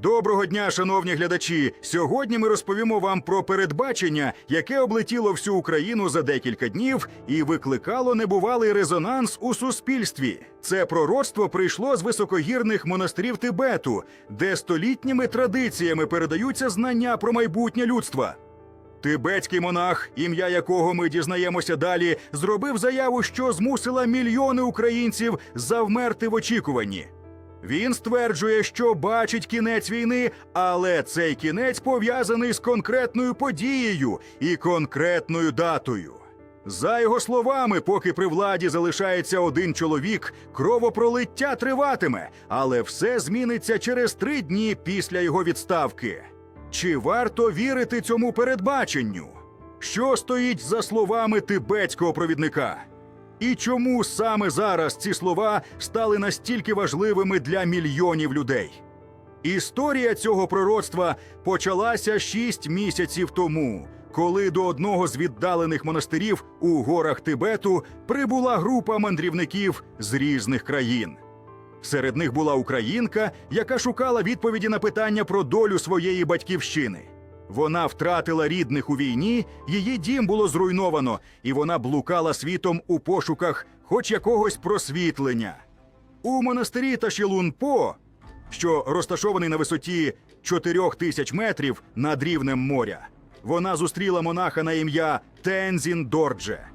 Доброго дня, шановні глядачі! Сьогодні ми розповімо вам про передбачення, яке облетіло всю Україну за декілька днів і викликало небувалий резонанс у суспільстві. Це пророцтво прийшло з високогірних монастирів Тибету, де столітніми традиціями передаються знання про майбутнє людства. Тибетський монах, ім'я якого ми дізнаємося далі, зробив заяву, що змусила мільйони українців завмерти в очікуванні. Він стверджує, що бачить кінець війни, але цей кінець пов'язаний з конкретною подією і конкретною датою. За його словами, поки при владі залишається один чоловік, кровопролиття триватиме, але все зміниться через три дні після його відставки. Чи варто вірити цьому передбаченню? Що стоїть за словами тибетського провідника? І чому саме зараз ці слова стали настільки важливими для мільйонів людей? Історія цього пророцтва почалася шість місяців тому, коли до одного з віддалених монастирів у горах Тибету прибула група мандрівників з різних країн. Серед них була українка, яка шукала відповіді на питання про долю своєї батьківщини. Вона втратила рідних у війні, її дім було зруйновано, і вона блукала світом у пошуках хоч якогось просвітлення. У монастирі Ташілунпо, що розташований на висоті 4 тисяч метрів над рівнем моря, вона зустріла монаха на ім'я Тензін Дордже.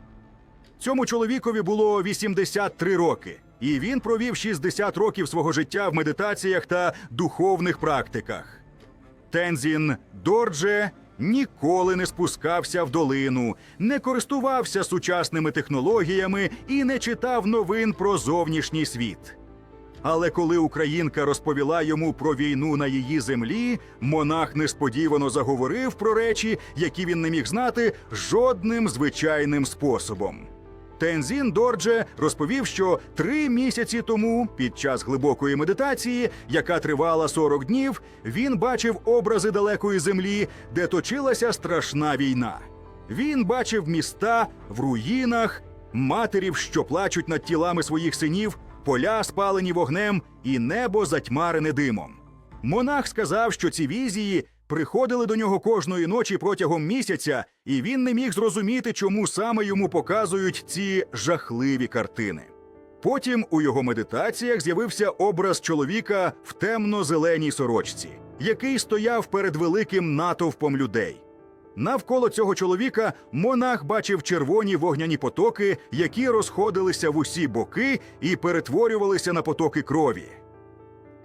Цьому чоловікові було 83 роки, і він провів 60 років свого життя в медитаціях та духовних практиках. Тензін Дордже ніколи не спускався в долину, не користувався сучасними технологіями і не читав новин про зовнішній світ. Але коли українка розповіла йому про війну на її землі, монах несподівано заговорив про речі, які він не міг знати жодним звичайним способом. Тензін Дордже розповів, що три місяці тому, під час глибокої медитації, яка тривала 40 днів, він бачив образи далекої землі, де точилася страшна війна. Він бачив міста в руїнах, матерів, що плачуть над тілами своїх синів, поля спалені вогнем і небо затьмарене димом. Монах сказав, що ці візії приходили до нього кожної ночі протягом місяця, і він не міг зрозуміти, чому саме йому показують ці жахливі картини. Потім у його медитаціях з'явився образ чоловіка в темно-зеленій сорочці, який стояв перед великим натовпом людей. Навколо цього чоловіка монах бачив червоні вогняні потоки, які розходилися в усі боки і перетворювалися на потоки крові.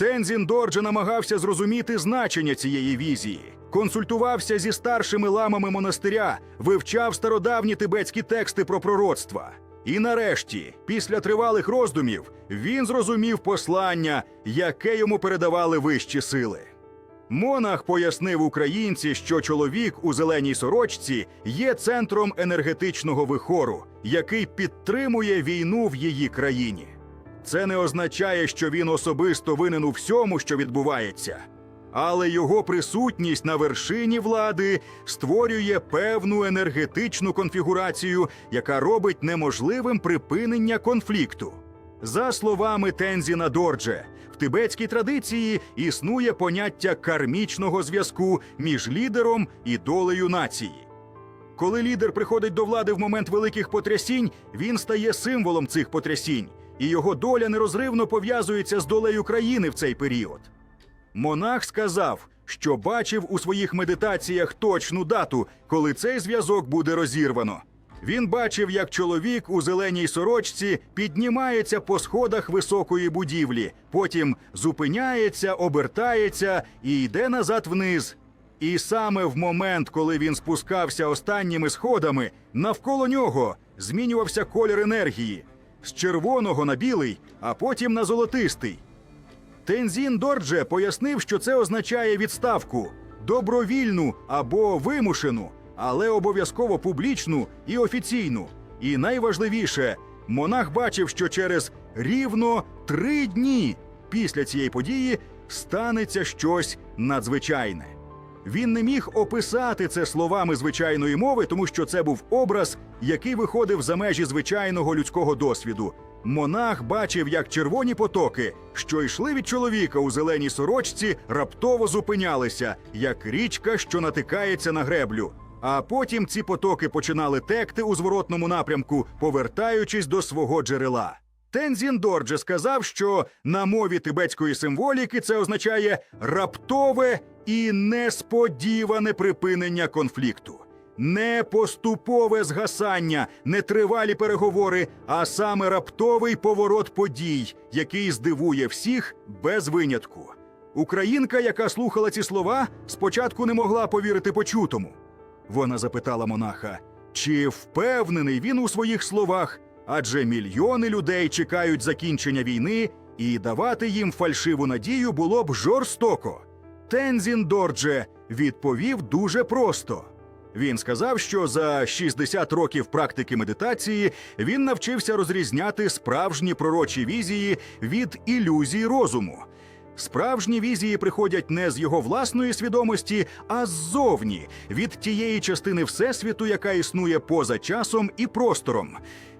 Тензін Дорджа намагався зрозуміти значення цієї візії, консультувався зі старшими ламами монастиря, вивчав стародавні тибетські тексти про пророцтва. І нарешті, після тривалих роздумів, він зрозумів послання, яке йому передавали вищі сили. Монах пояснив українці, що чоловік у зеленій сорочці є центром енергетичного вихору, який підтримує війну в її країні. Це не означає, що він особисто винен у всьому, що відбувається, але його присутність на вершині влади створює певну енергетичну конфігурацію, яка робить неможливим припинення конфлікту. За словами Тензіна Дордже, в тибетській традиції існує поняття кармічного зв'язку між лідером і долею нації. Коли лідер приходить до влади в момент великих потрясінь, він стає символом цих потрясінь, і його доля нерозривно пов'язується з долею країни в цей період. Монах сказав, що бачив у своїх медитаціях точну дату, коли цей зв'язок буде розірвано. Він бачив, як чоловік у зеленій сорочці піднімається по сходах високої будівлі, потім зупиняється, обертається і йде назад вниз. І саме в момент, коли він спускався останніми сходами, навколо нього змінювався колір енергії з червоного на білий, а потім на золотистий. Тензін Дордже пояснив, що це означає відставку добровільну або вимушену, але обов'язково публічну і офіційну. І найважливіше, монах бачив, що через рівно три дні після цієї події станеться щось надзвичайне. Він не міг описати це словами звичайної мови, тому що це був образ, який виходив за межі звичайного людського досвіду. Монах бачив, як червоні потоки, що йшли від чоловіка у зеленій сорочці, раптово зупинялися, як річка, що натикається на греблю. А потім ці потоки починали текти у зворотному напрямку, повертаючись до свого джерела. Тензін Дордже сказав, що на мові тибетської символіки це означає раптове і несподіване припинення конфлікту. Не поступове згасання, не тривалі переговори, а саме раптовий поворот подій, який здивує всіх без винятку. Українка, яка слухала ці слова, спочатку не могла повірити почутому. Вона запитала монаха, чи впевнений він у своїх словах, адже мільйони людей чекають закінчення війни, і давати їм фальшиву надію було б жорстоко. Тензін Дордже відповів дуже просто. Він сказав, що за 60 років практики медитації він навчився розрізняти справжні пророчі візії від ілюзій розуму. Справжні візії приходять не з його власної свідомості, а ззовні від тієї частини всесвіту, яка існує поза часом і простором.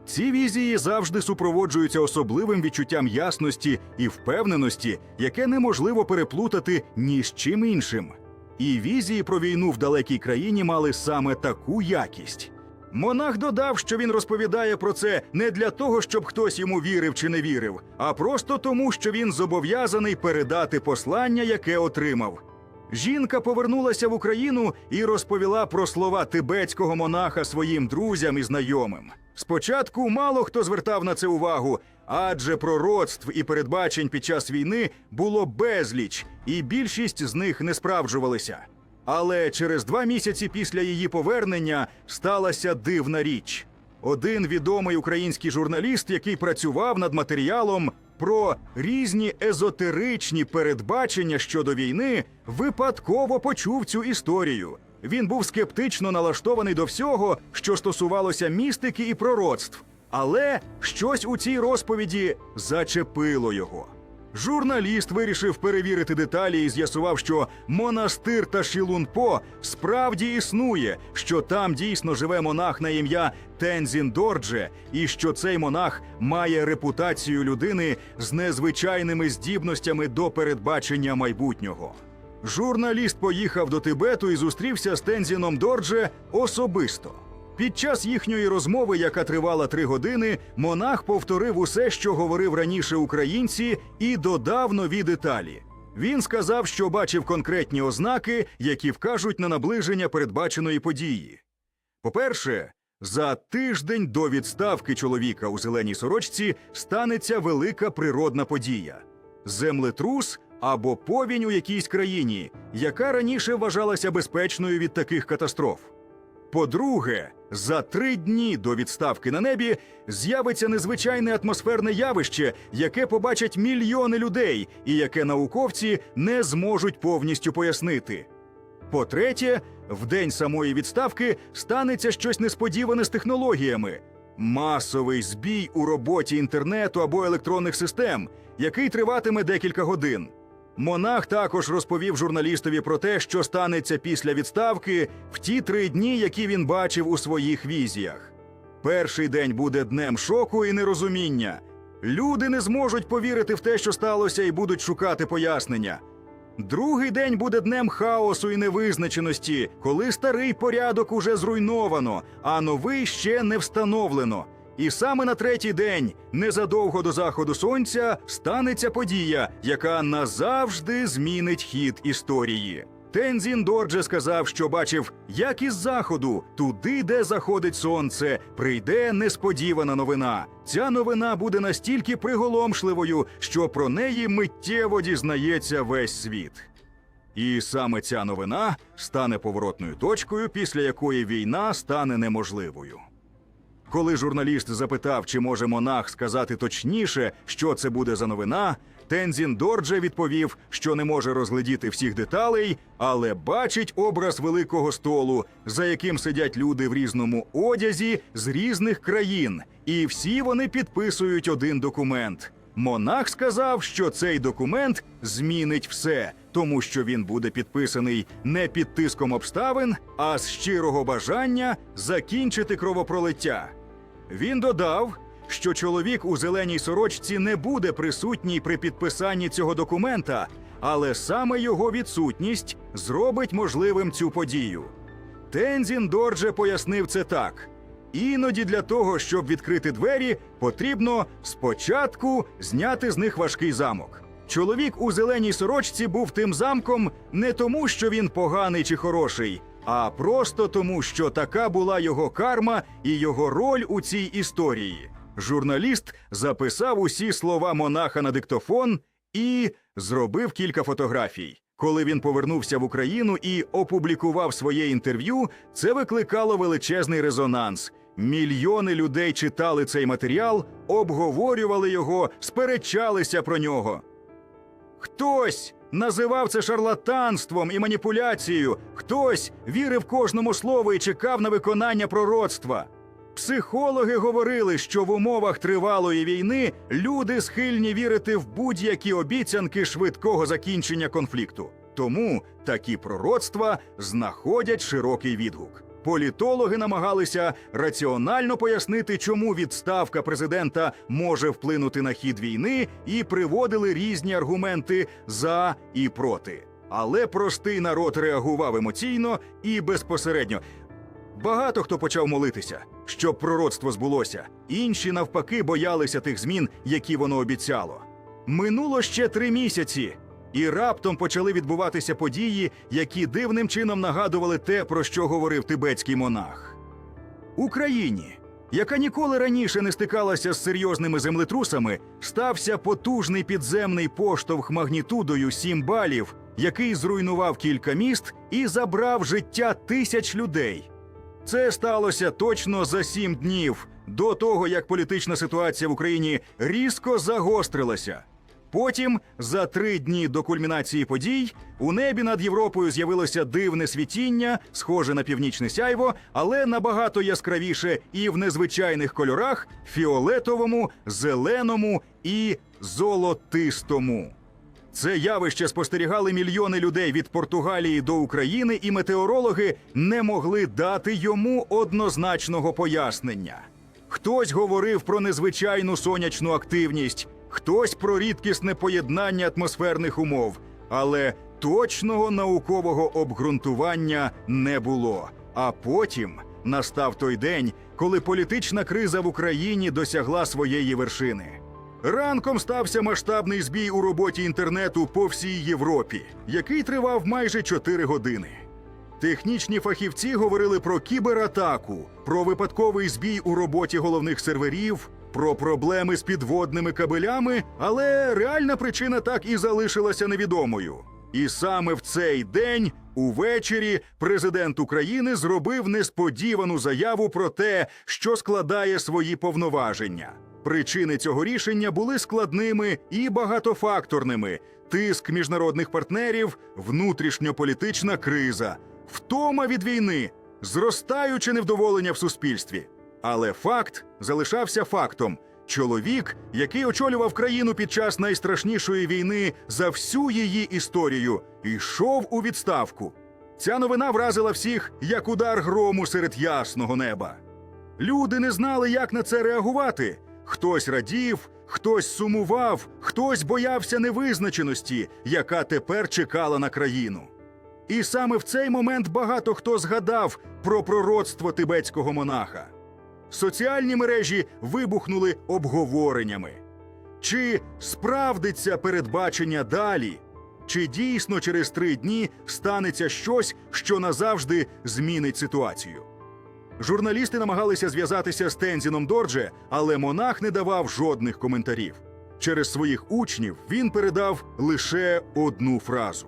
Ці візії завжди супроводжуються особливим відчуттям ясності і впевненості, яке неможливо переплутати ні з чим іншим. І візії про війну в далекій країні мали саме таку якість. Монах додав, що він розповідає про це не для того, щоб хтось йому вірив чи не вірив, а просто тому, що він зобов'язаний передати послання, яке отримав. Жінка повернулася в Україну і розповіла про слова тибетського монаха своїм друзям і знайомим. Спочатку мало хто звертав на це увагу, адже пророцтв і передбачень під час війни було безліч, і більшість з них не справджувалися. Але через два місяці після її повернення сталася дивна річ. Один відомий український журналіст, який працював над матеріалом про різні езотеричні передбачення щодо війни, випадково почув цю історію. Він був скептично налаштований до всього, що стосувалося містики і пророцтв, але щось у цій розповіді зачепило його. Журналіст вирішив перевірити деталі і з'ясував, що монастир Ташілунпо справді існує, що там дійсно живе монах на ім'я Тензін Дордже, і що цей монах має репутацію людини з незвичайними здібностями до передбачення майбутнього. Журналіст поїхав до Тибету і зустрівся з Тензіном Дордже особисто. Під час їхньої розмови, яка тривала три години, монах повторив усе, що говорив раніше українці, і додав нові деталі. Він сказав, що бачив конкретні ознаки, які вкажуть на наближення передбаченої події. По-перше, за тиждень до відставки чоловіка у зеленій сорочці станеться велика природна подія землетрус або повінь у якійсь країні, яка раніше вважалася безпечною від таких катастроф. По-друге, за три дні до відставки на небі з'явиться незвичайне атмосферне явище, яке побачать мільйони людей, і яке науковці не зможуть повністю пояснити. По-третє, в день самої відставки станеться щось несподіване з технологіями. Масовий збій у роботі інтернету або електронних систем, який триватиме декілька годин. Монах також розповів журналістові про те, що станеться після відставки в ті три дні, які він бачив у своїх візіях. Перший день буде днем шоку і нерозуміння. Люди не зможуть повірити в те, що сталося, і будуть шукати пояснення. Другий день буде днем хаосу і невизначеності, коли старий порядок уже зруйновано, а новий ще не встановлено. І саме на третій день, незадовго до заходу сонця, станеться подія, яка назавжди змінить хід історії. Тензін Дордже сказав, що бачив, як із заходу, туди, де заходить сонце, прийде несподівана новина. Ця новина буде настільки приголомшливою, що про неї миттєво дізнається весь світ. І саме ця новина стане поворотною точкою, після якої війна стане неможливою. Коли журналіст запитав, чи може монах сказати точніше, що це буде за новина, Тензін Дордже відповів, що не може розглядіти всіх деталей, але бачить образ великого столу, за яким сидять люди в різному одязі з різних країн, і всі вони підписують один документ. Монах сказав, що цей документ змінить все, тому що він буде підписаний не під тиском обставин, а з щирого бажання закінчити кровопролиття. Він додав, що чоловік у зеленій сорочці не буде присутній при підписанні цього документа, але саме його відсутність зробить можливим цю подію. Тензін Дордже пояснив це так: іноді для того, щоб відкрити двері, потрібно спочатку зняти з них важкий замок. Чоловік у зеленій сорочці був тим замком не тому, що він поганий чи хороший, а просто тому, що така була його карма і його роль у цій історії. Журналіст записав усі слова монаха на диктофон і зробив кілька фотографій. Коли він повернувся в Україну і опублікував своє інтерв'ю, це викликало величезний резонанс. Мільйони людей читали цей матеріал, обговорювали його, сперечалися про нього. Хтось називав це шарлатанством і маніпуляцією, хтось вірив кожному слову і чекав на виконання пророцтва. Психологи говорили, що в умовах тривалої війни люди схильні вірити в будь-які обіцянки швидкого закінчення конфлікту. Тому такі пророцтва знаходять широкий відгук. Політологи намагалися раціонально пояснити, чому відставка президента може вплинути на хід війни, і приводили різні аргументи за і проти. Але простий народ реагував емоційно і безпосередньо. Багато хто почав молитися, щоб пророцтво збулося. Інші, навпаки, боялися тих змін, які воно обіцяло. Минуло ще три місяці, і раптом почали відбуватися події, які дивним чином нагадували те, про що говорив тибетський монах. Україні, яка ніколи раніше не стикалася з серйозними землетрусами, стався потужний підземний поштовх магнітудою 7 балів, який зруйнував кілька міст і забрав життя тисяч людей. Це сталося точно за сім днів до того, як політична ситуація в Україні різко загострилася. Потім, за три дні до кульмінації подій, у небі над Європою з'явилося дивне світіння, схоже на північне сяйво, але набагато яскравіше і в незвичайних кольорах фіолетовому, зеленому і золотистому. Це явище спостерігали мільйони людей від Португалії до України, і метеорологи не могли дати йому однозначного пояснення. Хтось говорив про незвичайну сонячну активність, хтось про рідкісне поєднання атмосферних умов, але точного наукового обґрунтування не було. А потім настав той день, коли політична криза в Україні досягла своєї вершини. Ранком стався масштабний збій у роботі інтернету по всій Європі, який тривав майже 4 години. Технічні фахівці говорили про кібератаку, про випадковий збій у роботі головних серверів, про проблеми з підводними кабелями, але реальна причина так і залишилася невідомою. І саме в цей день, увечері, президент України зробив несподівану заяву про те, що складає свої повноваження. Причини цього рішення були складними і багатофакторними: тиск міжнародних партнерів, внутрішньополітична криза, втома від війни, зростаюче невдоволення в суспільстві. Але факт залишався фактом. Чоловік, який очолював країну під час найстрашнішої війни за всю її історію, йшов у відставку. Ця новина вразила всіх як удар грому серед ясного неба. Люди не знали, як на це реагувати. Хтось радів, хтось сумував, хтось боявся невизначеності, яка тепер чекала на країну. І саме в цей момент багато хто згадав про пророцтво тибетського монаха. Соціальні мережі вибухнули обговореннями. Чи справдиться передбачення далі? Чи дійсно через три дні станеться щось, що назавжди змінить ситуацію? Журналісти намагалися зв'язатися з Тензіном Дордже, але монах не давав жодних коментарів. Через своїх учнів він передав лише одну фразу: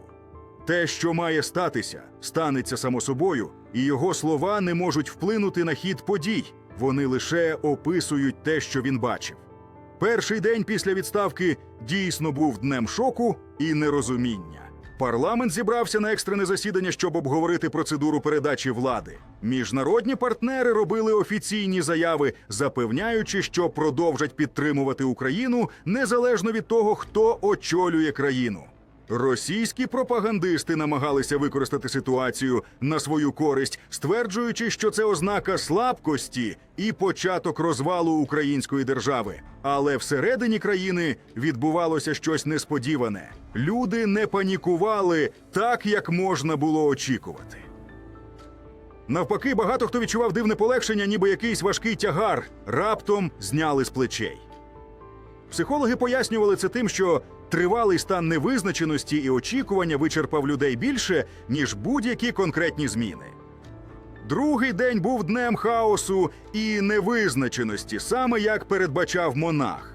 те, що має статися, станеться само собою, і його слова не можуть вплинути на хід подій. Вони лише описують те, що він бачив. Перший день після відставки дійсно був днем шоку і нерозуміння. Парламент зібрався на екстрене засідання, щоб обговорити процедуру передачі влади. Міжнародні партнери робили офіційні заяви, запевняючи, що продовжать підтримувати Україну незалежно від того, хто очолює країну. Російські пропагандисти намагалися використати ситуацію на свою користь, стверджуючи, що це ознака слабкості і початок розвалу української держави. Але всередині країни відбувалося щось несподіване. Люди не панікували так, як можна було очікувати. Навпаки, багато хто відчував дивне полегшення, ніби якийсь важкий тягар раптом зняли з плечей. Психологи пояснювали це тим, що тривалий стан невизначеності і очікування вичерпав людей більше, ніж будь-які конкретні зміни. Другий день був днем хаосу і невизначеності, саме як передбачав монах.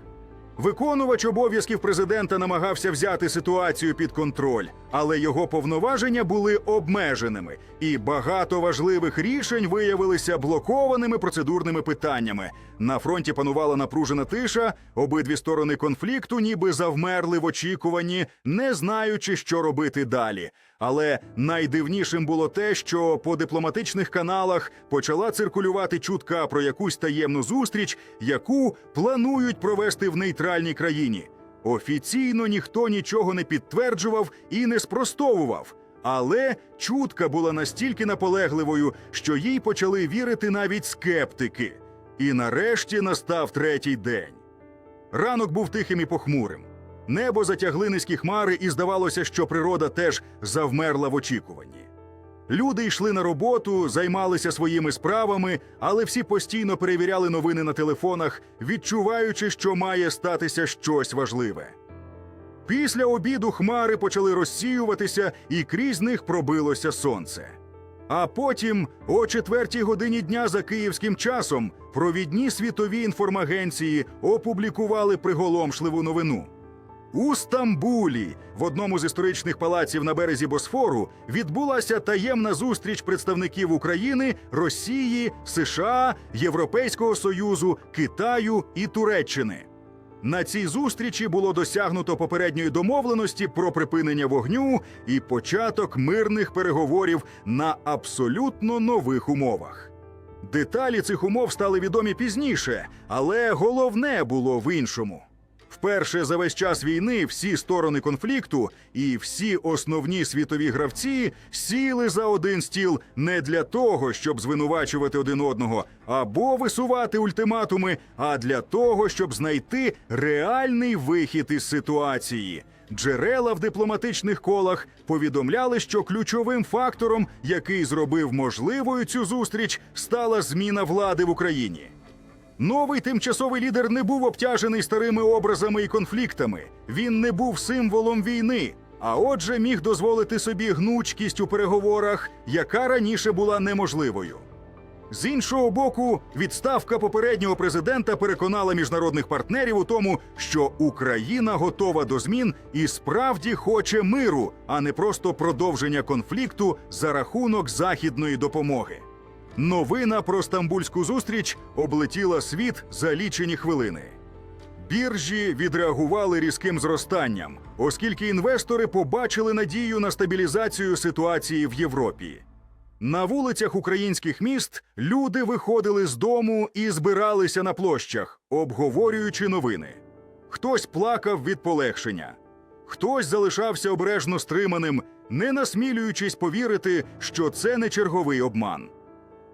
Виконувач обов'язків президента намагався взяти ситуацію під контроль, але його повноваження були обмеженими, і багато важливих рішень виявилися блокованими процедурними питаннями. На фронті панувала напружена тиша, обидві сторони конфлікту ніби завмерли в очікуванні, не знаючи, що робити далі. Але найдивнішим було те, що по дипломатичних каналах почала циркулювати чутка про якусь таємну зустріч, яку планують провести в нейтральній країні. Офіційно ніхто нічого не підтверджував і не спростовував. Але чутка була настільки наполегливою, що їй почали вірити навіть скептики. І нарешті настав третій день. Ранок був тихим і похмурим. Небо затягли низькі хмари, і здавалося, що природа теж завмерла в очікуванні. Люди йшли на роботу, займалися своїми справами, але всі постійно перевіряли новини на телефонах, відчуваючи, що має статися щось важливе. Після обіду хмари почали розсіюватися, і крізь них пробилося сонце. А потім, о четвертій годині дня за київським часом, провідні світові інформагенції опублікували приголомшливу новину. У Стамбулі, в одному з історичних палаців на березі Босфору, відбулася таємна зустріч представників України, Росії, США, Європейського Союзу, Китаю і Туреччини. На цій зустрічі було досягнуто попередньої домовленості про припинення вогню і початок мирних переговорів на абсолютно нових умовах. Деталі цих умов стали відомі пізніше, але головне було в іншому. Вперше за весь час війни всі сторони конфлікту і всі основні світові гравці сіли за один стіл не для того, щоб звинувачувати один одного або висувати ультиматуми, а для того, щоб знайти реальний вихід із ситуації. Джерела в дипломатичних колах повідомляли, що ключовим фактором, який зробив можливою цю зустріч, стала зміна влади в Україні. Новий тимчасовий лідер не був обтяжений старими образами і конфліктами. Він не був символом війни, а отже, міг дозволити собі гнучкість у переговорах, яка раніше була неможливою. З іншого боку, відставка попереднього президента переконала міжнародних партнерів у тому, що Україна готова до змін і справді хоче миру, а не просто продовження конфлікту за рахунок західної допомоги. Новина про стамбульську зустріч облетіла світ за лічені хвилини. Біржі відреагували різким зростанням, оскільки інвестори побачили надію на стабілізацію ситуації в Європі. На вулицях українських міст люди виходили з дому і збиралися на площах, обговорюючи новини. Хтось плакав від полегшення, хтось залишався обережно стриманим, не насмілюючись повірити, що це не черговий обман.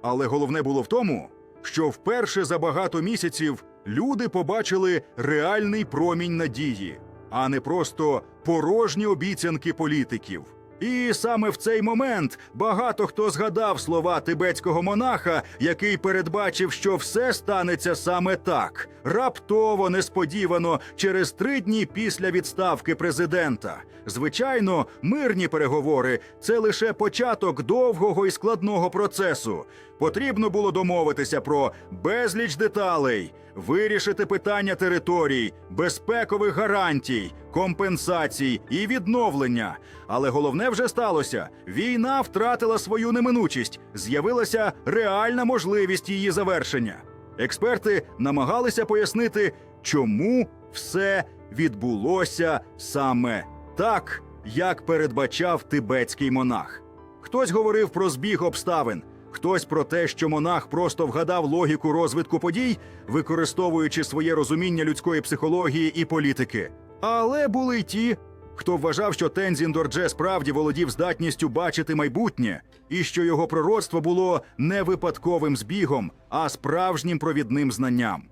Але головне було в тому, що вперше за багато місяців люди побачили реальний промінь надії, а не просто порожні обіцянки політиків. І саме в цей момент багато хто згадав слова тибетського монаха, який передбачив, що все станеться саме так, раптово, несподівано, через три дні після відставки президента. Звичайно, мирні переговори це лише початок довгого і складного процесу. Потрібно було домовитися про безліч деталей, вирішити питання територій, безпекових гарантій, компенсацій і відновлення. Але головне вже сталося: війна втратила свою неминучість, з'явилася реальна можливість її завершення. Експерти намагалися пояснити, чому все відбулося саме так, як передбачав тибетський монах. Хтось говорив про збіг обставин, хтось про те, що монах просто вгадав логіку розвитку подій, використовуючи своє розуміння людської психології і політики. Але були й ті, хто вважав, що Тензін Дордже справді володів здатністю бачити майбутнє, і що його пророцтво було не випадковим збігом, а справжнім провідним знанням.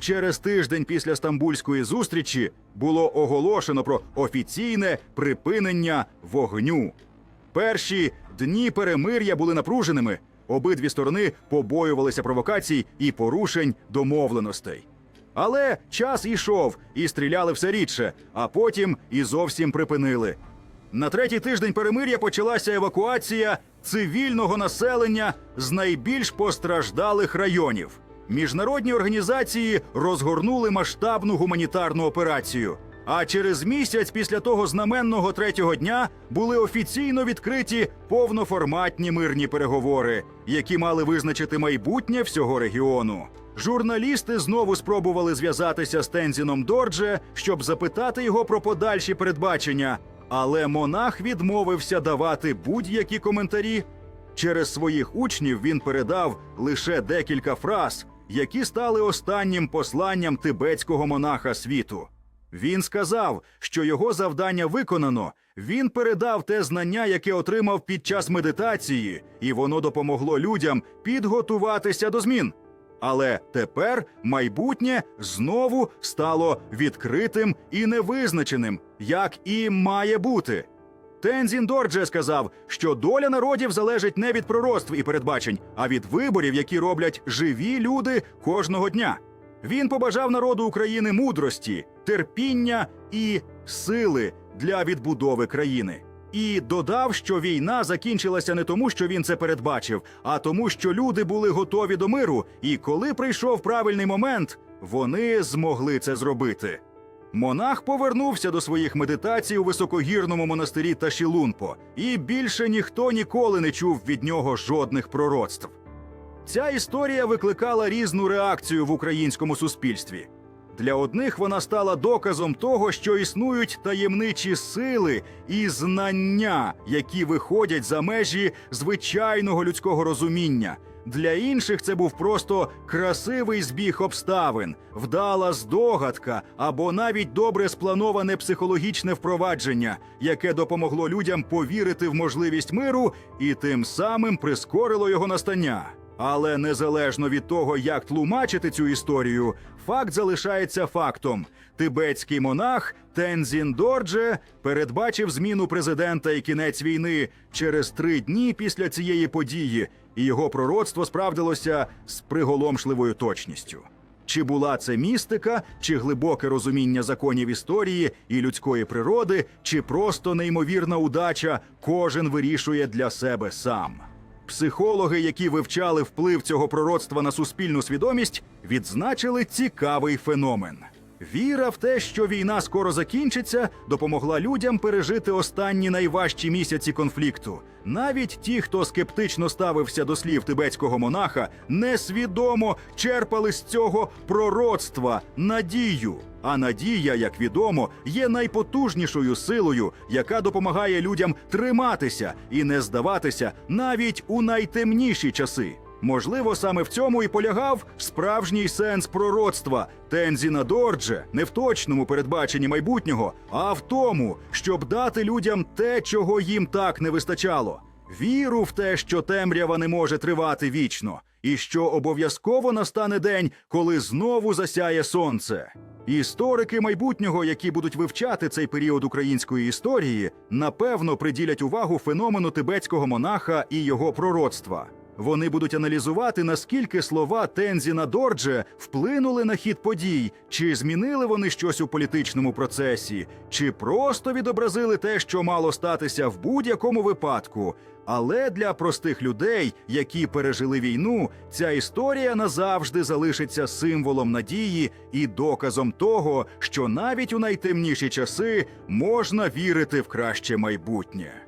Через тиждень після стамбульської зустрічі було оголошено про офіційне припинення вогню. Перші дні перемир'я були напруженими. Обидві сторони побоювалися провокацій і порушень домовленостей. Але час ішов і стріляли все рідше, а потім і зовсім припинили. На третій тиждень перемир'я почалася евакуація цивільного населення з найбільш постраждалих районів. Міжнародні організації розгорнули масштабну гуманітарну операцію. А через місяць після того знаменного третього дня були офіційно відкриті повноформатні мирні переговори, які мали визначити майбутнє всього регіону. Журналісти знову спробували зв'язатися з Тензіном Дордже, щоб запитати його про подальші передбачення, але монах відмовився давати будь-які коментарі. Через своїх учнів він передав лише декілька фраз, які стали останнім посланням тибетського монаха світу. Він сказав, що його завдання виконано. Він передав те знання, яке отримав під час медитації, і воно допомогло людям підготуватися до змін. Але тепер майбутнє знову стало відкритим і невизначеним, як і має бути. Тензін Дордже сказав, що доля народів залежить не від пророцтв і передбачень, а від виборів, які роблять живі люди кожного дня. Він побажав народу України мудрості, терпіння і сили для відбудови країни. І додав, що війна закінчилася не тому, що він це передбачив, а тому, що люди були готові до миру, і коли прийшов правильний момент, вони змогли це зробити. Монах повернувся до своїх медитацій у високогірному монастирі Ташілунпо, і більше ніхто ніколи не чув від нього жодних пророцтв. Ця історія викликала різну реакцію в українському суспільстві. Для одних вона стала доказом того, що існують таємничі сили і знання, які виходять за межі звичайного людського розуміння. Для інших це був просто красивий збіг обставин, вдала здогадка або навіть добре сплановане психологічне впровадження, яке допомогло людям повірити в можливість миру і тим самим прискорило його настання. Але незалежно від того, як тлумачити цю історію, факт залишається фактом. Тибетський монах Тензін Дордже передбачив зміну президента і кінець війни через три дні після цієї події, і його пророцтво справдилося з приголомшливою точністю. Чи була це містика, чи глибоке розуміння законів історії і людської природи, чи просто неймовірна удача, кожен вирішує для себе сам. Психологи, які вивчали вплив цього пророцтва на суспільну свідомість, відзначили цікавий феномен. Віра в те, що війна скоро закінчиться, допомогла людям пережити останні найважчі місяці конфлікту. Навіть ті, хто скептично ставився до слів тибетського монаха, несвідомо черпали з цього пророцтва надію. А надія, як відомо, є найпотужнішою силою, яка допомагає людям триматися і не здаватися навіть у найтемніші часи. Можливо, саме в цьому і полягав справжній сенс пророцтва Тензіна Дордже не в точному передбаченні майбутнього, а в тому, щоб дати людям те, чого їм так не вистачало. Віру в те, що темрява не може тривати вічно, і що обов'язково настане день, коли знову засяє сонце. Історики майбутнього, які будуть вивчати цей період української історії, напевно приділять увагу феномену тибетського монаха і його пророцтва. Вони будуть аналізувати, наскільки слова Тензіна Дордже вплинули на хід подій, чи змінили вони щось у політичному процесі, чи просто відобразили те, що мало статися в будь-якому випадку. Але для простих людей, які пережили війну, ця історія назавжди залишиться символом надії і доказом того, що навіть у найтемніші часи можна вірити в краще майбутнє.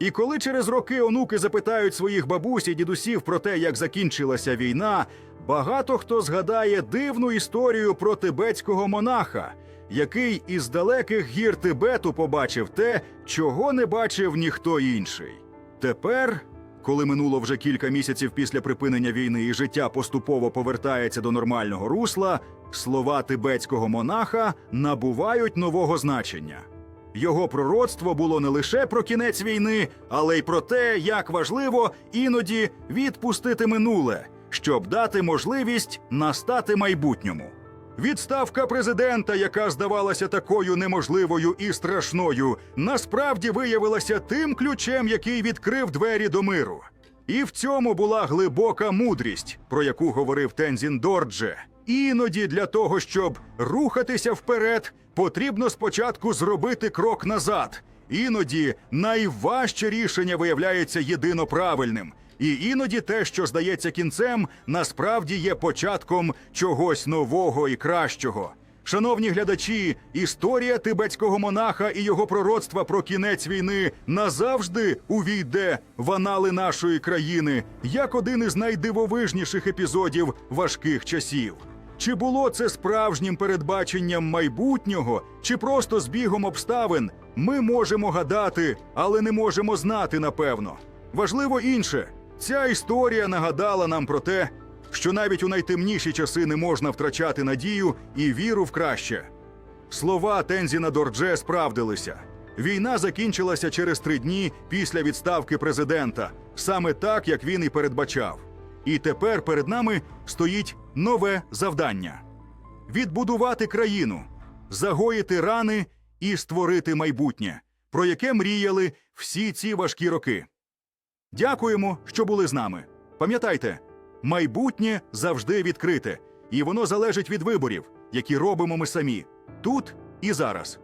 І коли через роки онуки запитають своїх бабусь і дідусів про те, як закінчилася війна, багато хто згадає дивну історію про тибетського монаха, який із далеких гір Тибету побачив те, чого не бачив ніхто інший. Тепер, коли минуло вже кілька місяців після припинення війни і життя поступово повертається до нормального русла, слова тибетського монаха набувають нового значення. Його пророцтво було не лише про кінець війни, але й про те, як важливо іноді відпустити минуле, щоб дати можливість настати майбутньому. Відставка президента, яка здавалася такою неможливою і страшною, насправді виявилася тим ключем, який відкрив двері до миру. І в цьому була глибока мудрість, про яку говорив Тензін Дордже. Іноді для того, щоб рухатися вперед, потрібно спочатку зробити крок назад. Іноді найважче рішення виявляється єдино правильним. І іноді те, що здається кінцем, насправді є початком чогось нового і кращого. Шановні глядачі, історія тибетського монаха і його пророцтва про кінець війни назавжди увійде в анали нашої країни як один із найдивовижніших епізодів важких часів. Чи було це справжнім передбаченням майбутнього, чи просто збігом обставин, ми можемо гадати, але не можемо знати напевно. Важливо інше, ця історія нагадала нам про те, що навіть у найтемніші часи не можна втрачати надію і віру в краще. Слова Тензіна Дордже справдилися. Війна закінчилася через три дні після відставки президента, саме так, як він і передбачав. І тепер перед нами стоїть нове завдання: відбудувати країну, загоїти рани і створити майбутнє, про яке мріяли всі ці важкі роки. Дякуємо, що були з нами. Пам'ятайте, майбутнє завжди відкрите, і воно залежить від виборів, які робимо ми самі тут і зараз.